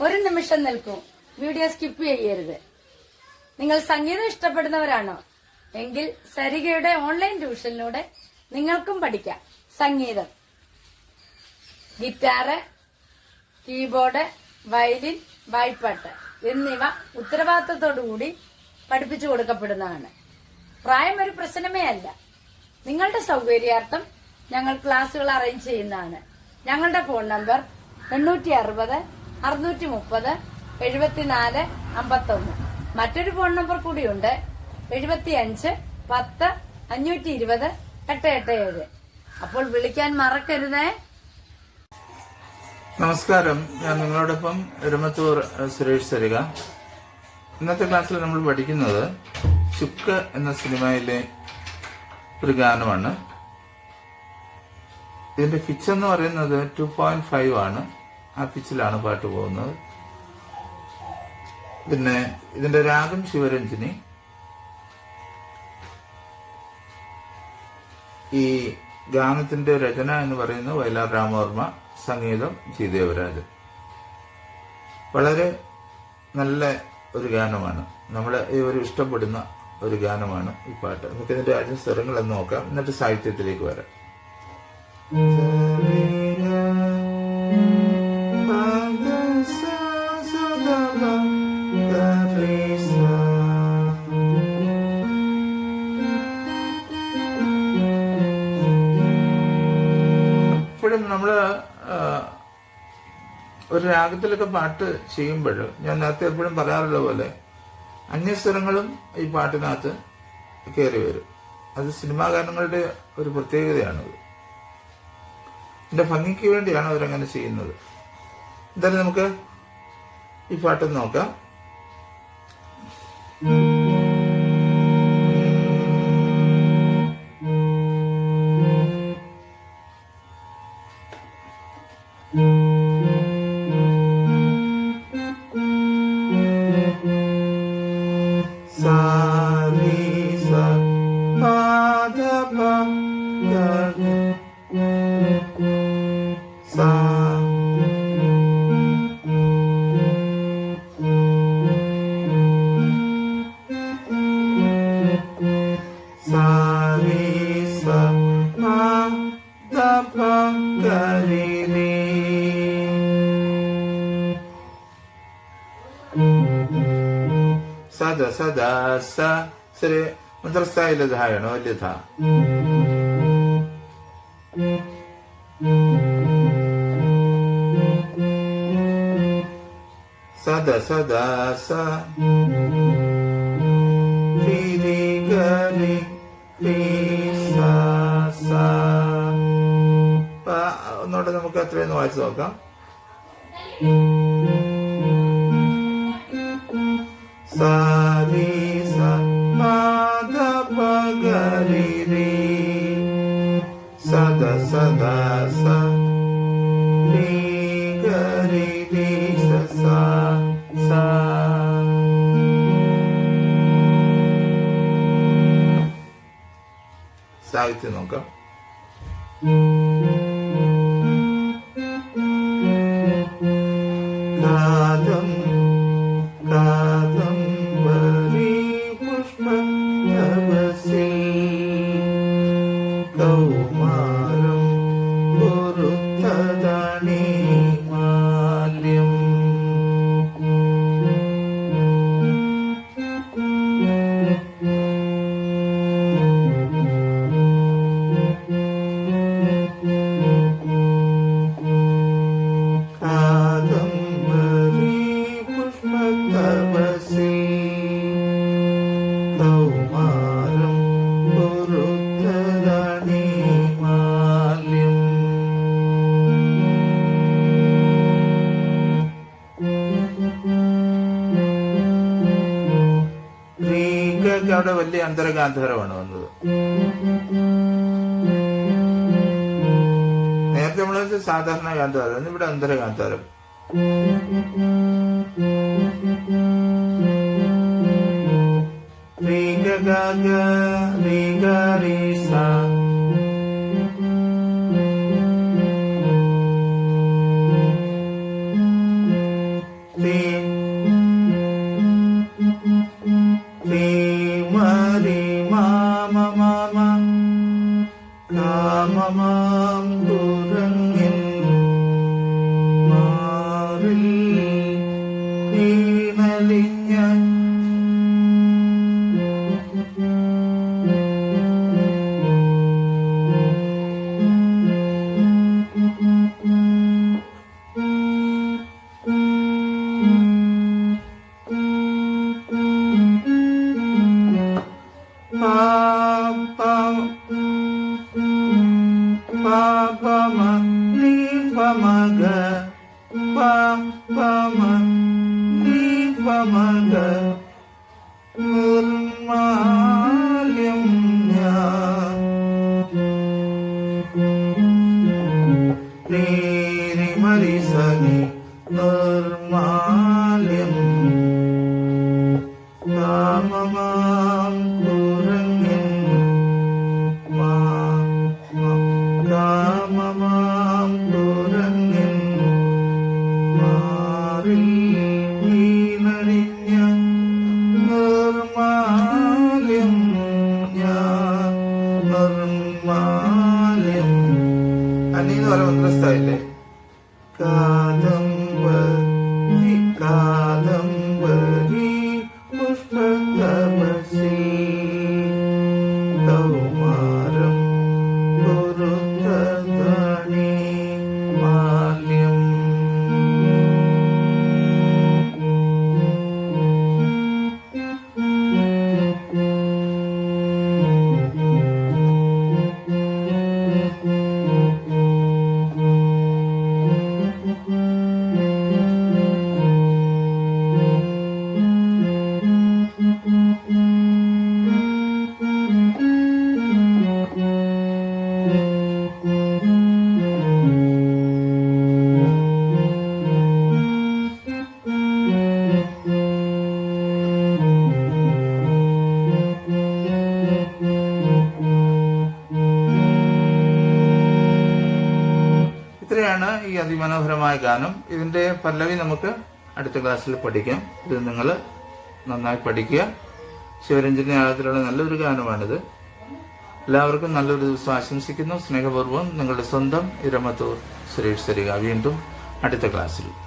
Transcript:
ഒരു നിമിഷം നിൽക്കും. വീഡിയോ സ്കിപ്പ് ചെയ്യരുത്. നിങ്ങൾ സംഗീതം ഇഷ്ടപ്പെടുന്നവരാണോ? എങ്കിൽ സരികയുടെ ഓൺലൈൻ ട്യൂഷനിലൂടെ നിങ്ങൾക്കും പഠിക്കാം. സംഗീതം. ഗിറ്റാറ് കീബോർഡ് വയലിൻ വായ്പാട്ട് എന്നിവ ഉത്തരവാദിത്തത്തോടുകൂടി പഠിപ്പിച്ചു കൊടുക്കപ്പെടുന്നതാണ്. പ്രായം ഒരു പ്രശ്നമേ അല്ല. നിങ്ങളുടെ സൗകര്യാർത്ഥം ഞങ്ങൾ ക്ലാസ്സുകൾ അറേഞ്ച് ചെയ്യുന്നതാണ്. ഞങ്ങളുടെ ഫോൺ നമ്പർ എണ്ണൂറ്റി അറുപത് അറുന്നൂറ്റി മുപ്പത് എഴുപത്തിനാല് അമ്പത്തൊന്ന്. മറ്റൊരു ഫോൺ നമ്പർ കൂടിയുണ്ട്. എഴുപത്തിയഞ്ച് പത്ത് അഞ്ഞൂറ്റി ഇരുപത് എട്ട് എട്ട് ഏഴ്. അപ്പോൾ വിളിക്കാൻ മറക്കരുതേ. നമസ്കാരം. ഞാൻ നിങ്ങളോടൊപ്പം എരുമത്തൂർ സുരേഷ് സരിക ഇന്നത്തെ ക്ലാസ്സിൽ നമ്മൾ പഠിക്കുന്നത് ചുക്ക് എന്ന സിനിമയിലെ ഒരു ഗാനമാണ്. ഇതിന്റെ പിച്ച് എന്ന് പറയുന്നത് ടു പോയിന്റ് ഫൈവ് ആണ്. ആ പിച്ചിലാണ് പാട്ട് പോകുന്നത്. പിന്നെ ഇതിന്റെ രാഗം ശിവരഞ്ജിനി. ഈ ഗാനത്തിന്റെ രചന എന്ന് പറയുന്നത് വയലാർ രാമവർമ്മ സംഗീതം ജി. ദേവരാജൻ. വളരെ നല്ല ഒരു ഗാനമാണ്. നമ്മളെ ഒരു ഇഷ്ടപ്പെടുന്ന ഒരു ഗാനമാണ് ഈ പാട്ട്. നമുക്ക് ഇതിന്റെ ആദ്യം സ്വരങ്ങളെന്ന് നോക്കാം. എന്നിട്ട് സാഹിത്യത്തിലേക്ക് വരാം. ഒരു രാഗത്തിലൊക്കെ പാട്ട് ചെയ്യുമ്പോൾ ഞാൻ നേരത്തെ എപ്പോഴും പറയാറുള്ള പോലെ അന്യസ്വരങ്ങളും ഈ പാട്ടിനകത്ത് കയറി വരും. അത് സിനിമാ ഗാനങ്ങളുടെ ഒരു പ്രത്യേകതയാണത് എന്റെ ഭംഗിക്ക് വേണ്ടിയാണ് അവരങ്ങനെ ചെയ്യുന്നത്. എന്തായാലും നമുക്ക് ഈ പാട്ട് നോക്കാം. ಸದ ಸದ ಸ ಸರಿ ಒಂಥರ ಇಲ್ಲದ ಹಾಡೋಣ ಅಲ್ಲಿ ಥ ಸದ ಸದ ಸ ഒന്നുകൂടെ നമുക്ക് അത്രയൊന്ന് വായിച്ചു നോക്കാം സാ രി സ പ ധ പ ഗ രി രി സദ സദ സ രി ഗ രി രി സ സ സ സാഹിത്യം നോക്കാം Wow. അവിടെ വലിയ അന്തരഗാന്ധരമാണ് വന്നത് നേരത്തെ നമ്മൾ സാധാരണ ഗാന്ധാരം ഇവിടെ അന്തരഗാന്ധാരം Riga gaga, riga. மமாம் குரங்கின் மாறில் நீனலிஞ Um, um. my God. അനീന്ന് അതിമനോഹരമായ ഗാനം ഇതിന്റെ പല്ലവി നമുക്ക് അടുത്ത ക്ലാസ്സിൽ പഠിക്കാം. ഇത് നിങ്ങൾ നന്നായി പഠിക്കുക. ശിവരഞ്ജന ആഴത്തിലുള്ള നല്ലൊരു ഗാനമാണിത്. എല്ലാവർക്കും നല്ലൊരു ദിവസം ആശംസിക്കുന്നു. സ്നേഹപൂർവം നിങ്ങളുടെ സ്വന്തം ഇരമത്തൂർ സുരേഷ് സരിക. വീണ്ടും അടുത്ത ക്ലാസ്സിൽ.